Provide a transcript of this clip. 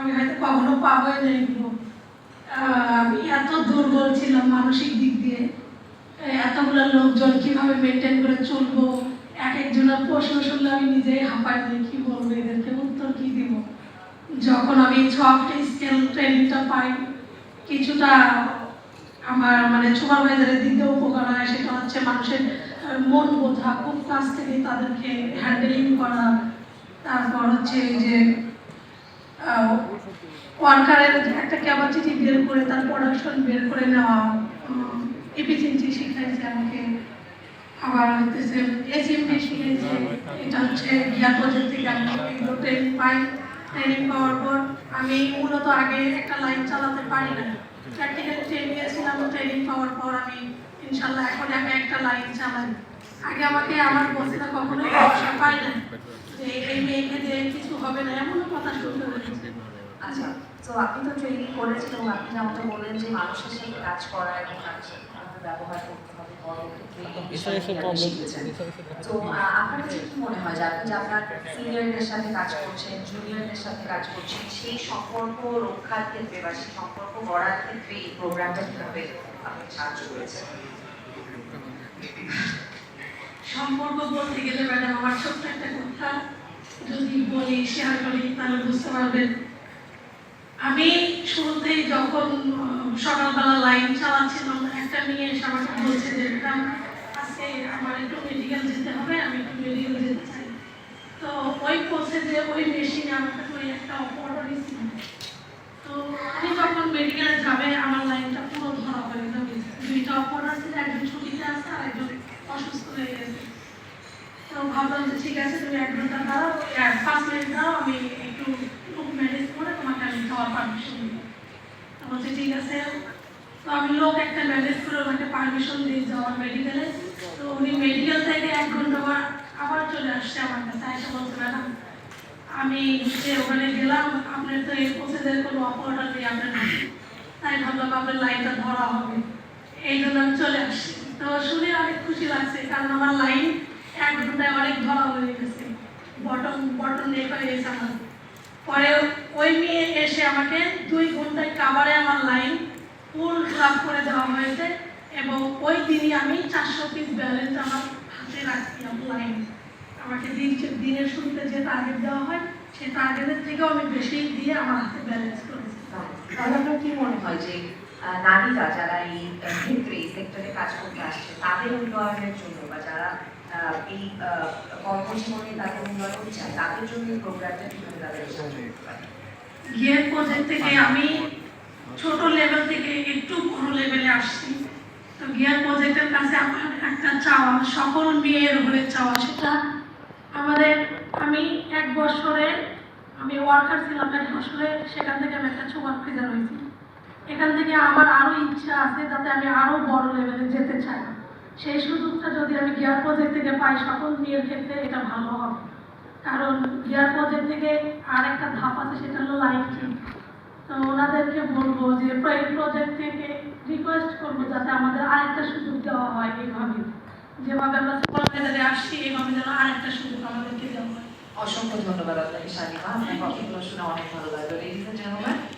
আমি হয়তো কখনো পাবোই না এগুলো আমি এত দুর্বল ছিলাম মানসিক দিক দিয়ে। এতগুলো লোকজন কীভাবে মেনটেন করে চলবো? এক একজনের প্রশ্ন শুনলে আমি নিজেই হাঁপাই যাই কি বলব? এদেরকে উত্তর কি দিব? যখন আমি সফট স্কেল ট্রেনিংটা পাই, কিছুটা আমার মানে সুপারভাইজারের দিক দিয়ে উপকার হয়, সেটা হচ্ছে মানুষের মন বোঝা খুব কাছ থেকে তাদেরকে হ্যান্ডেলিং করা। তারপর হচ্ছে যে ওয়ার্কারের একটা ক্যাপাসিটি বের করে, তার প্রোডাকশন বের করে নেওয়া। এফিসিয়েন্সি শিখাইছে আমাকে। আবার হচ্ছে এসএমডি শিখেছে এটা হচ্ছে গিয়ার এগুলো ট্রেনিং পাই। ট্রেনিং পাওয়ার পর আমি মূলত আগে একটা লাইন চালাতে পারি না। প্র্যাকটিক্যাল ট্রেনিং গেছিলাম ট্রেনিং পাওয়ার পর আমি ইনশাল্লাহ এখন আমি একটা লাইন চালাই। আগে আমাকে আমার বসেরা কখনোই ভরসা পায় না যে এই মেয়েকে দিয়ে কিছু হবে না এমন কথা শুনতে হয়েছে আচ্ছা তো আপনি তো ট্রেনিং করেছেন এবং আপনি যেমনটা বললেন যে মানুষের সাথে কাজ করা এবং সাথে ব্যবহার করতে হবে বড় ক্ষেত্রে এই এসে এসে বিষয়গুলো আপনি প্রবলেম শিখেছেন। তো আপনার কাছে কি মনে হয় যে আপনি যে আপনার সিনিয়রদের সাথে কাজ করছেন জুনিয়রদের সাথে কাজ করছেন সেই সম্পর্ক রক্ষার ক্ষেত্রে বা সেই সম্পর্ক গড়ার ক্ষেত্রে এই প্রোগ্রামটা কীভাবে আপনি সাহায্য করেছেন সম্পর্ক বলতে গেলে ম্যাডাম আমার ছোট্ট একটা কথা। যদি বলি শেয়ার করি, তাহলে বুঝতে পারবেন। আমি শুরুতেই যখন সকালবেলা লাইন চালাচ্ছিলাম, একটা এসে আমাকে বলছে যে আজকে আমার একটু মেডিকেল যেতে হবে, আমি একটু মেডিকেল যেতে চাই। তো ওই পথে যে, ওই মেশিনে আমাকে তো ওই একটা অপারেটর দিয়েছিল তো উনি যখন মেডিকেলে যাবে, আমার লাইনটা পুরো ধরা হয়ে যাবে। দুইটা অপারেটর ছিল একজন ছুটিতে আছে আর একজন অসুস্থ হয়ে গেছে। ভাবলাম যে ঠিক আছে, তুমি এক ঘণ্টা দাঁড়াও এক পাঁচ মিনিট দাঁড়াও, আমি একটু ম্যানেজ করে তোমাকে আমি যাওয়ার পারমিশন তো বলছে, ঠিক আছে। তো আমি লোক একটা ম্যানেজ করে ওনাকে পারমিশন দিয়ে যাওয়ার মেডিকেলে তো উনি মেডিকেল থেকে এক ঘণ্টা পর আবার চলে আসছে আমার কাছে, এসে বলছে, ম্যাডাম, আমি যে ওখানে গেলাম, আপনার তো এই প্রসেসের কোনো অপারেটর নেই, আপনার। তাই ভাবলাম, আপনার লাইনটা ধরা হবে। এই জন্য আমি চলে আসছি। তো শুনে অনেক খুশি লাগছে, কারণ আমার লাইন এক ঘন্টায় অনেক ধরা হয়ে গেছে। বটন বটন নেই হয়ে গেছে আমার পরে ওই মেয়ে এসে আমাকে দুই ঘন্টায় কাভারে আমার লাইন ফুল ক্লাব করে দেওয়া হয়েছে এবং ওই দিনই আমি চারশো পিস ব্যালেন্স আমার হাতে রাখছি আমার লাইন আমাকে দিন দিনের শুরুতে যে টার্গেট দেওয়া হয় সেই টার্গেটের থেকেও আমি বেশি দিয়ে আমার হাতে ব্যালেন্স করেছি। তাহলে কি মনে হয় যে নারীরা যারা এই ক্ষেত্রে এই সেক্টরে কাজ করতে আসছে তাদের উন্নয়নের জন্য বা যারা এই কর্মজীবনে তাদের উন্নয়ন চায় তাদের জন্য এই প্রোগ্রামটা কীভাবে তাদের গিয়ার প্রজেক্ট থেকে আমি ছোট লেভেল থেকে একটু বড় লেভেলে আসছি। তো গিয়ার প্রজেক্টের কাছে আমার একটা চাওয়া সকল মেয়ের হলে চাওয়া সেটা। আমাদের আমি এক বছরে আমি ওয়ার্কার ছিলাম এক বছরে সেখান থেকে আমি একটা সুপারভাইজার হয়েছি। এখান থেকে আমার আরও ইচ্ছা আছে যাতে আমি আরও বড় লেভেলে যেতে চাই। সেই সুযোগটা যদি আমি গিয়ার প্রজেক্ট থেকে পাই সকল মেয়ের ক্ষেত্রে এটা ভালো হবে। কারণ গিয়ার প্রজেক্ট থেকে আর একটা ধাপ আছে সেটা হলো লাইফ টিম তো ওনাদেরকে বলব যে এই প্রজেক্ট থেকে রিকোয়েস্ট করব যাতে আমাদের আরেকটা সুযোগ দেওয়া হয় এইভাবে। যেভাবে আমরা সুপারভাইজারে আসছি এইভাবে যেন আরেকটা সুযোগ আমাদেরকে দেওয়া হয়। অসংখ্য ধন্যবাদ আপনাকে শালিমা। শুনে অনেক ভালো লাগল।